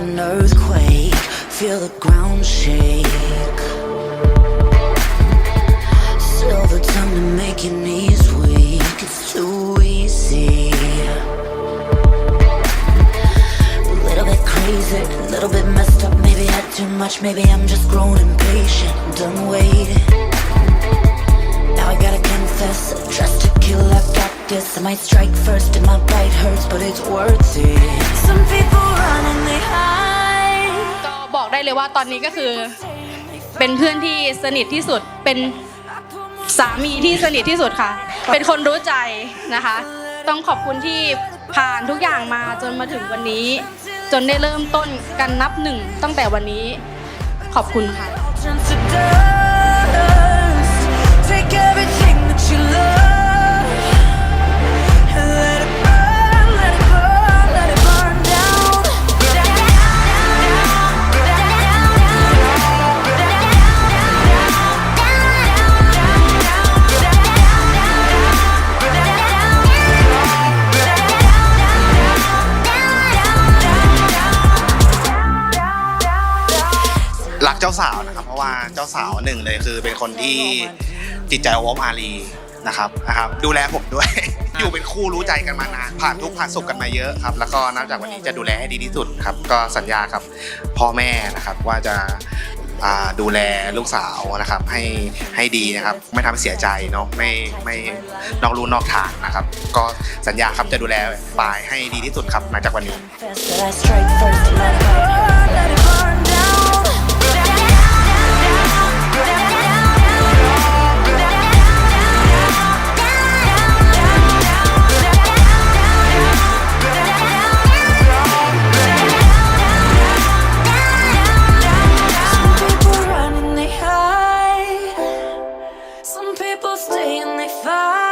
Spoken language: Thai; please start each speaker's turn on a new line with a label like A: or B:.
A: an earthquake. Feel the ground shake. The time to make your knees weak. It's too easy. A little bit crazy, a little bit messed up. Maybe had too much. Maybe I'm just grown impatient. Done waiting. Now I gotta confess, just to kill, I've got this. I might strike first, and my bite hurts, but it's worth it. Some people
B: เลยว่าตอนนี้ก็คือเป็นเพื่อนที่สนิทที่สุดเป็นสามีที่สนิทที่สุดค่ะ เป็นคนรู้ใจนะคะ ต้องขอบคุณที่ผ่านทุกอย่างมาจนมาถึงวันนี้ จนได้เริ่มต้นกันนับหนึ่งตั้งแต่วันนี้ขอบคุณค่ะ
C: กเจ้าสาวนะครับ เพราะว่าเจ้าสาวหนึ่งเลยคือเป็นคนที่จิตใจวอมอารีนะครับนะครับ ดูแลผมด้วย อยู่เป็นคู่รู้ใจกันมานานผ่านทุกข์ผ่านสุขกันมาเยอะครับ แล้วก็นับจากวันนี้จะดูแลให้ดีที่สุดครับ ก็สัญญากับพ่อแม่นะครับว่าจะดูแลลูกสาวนะครับให้ให้ดีนะครับ ไม่ทำให้เสียใจเนาะไม่ไม่นอกรู้นอกทางนะครับ ก็สัญญาครับจะดูแลปายให้ดีที่สุดครับหลังจากวันนี้
A: people stay in they fight.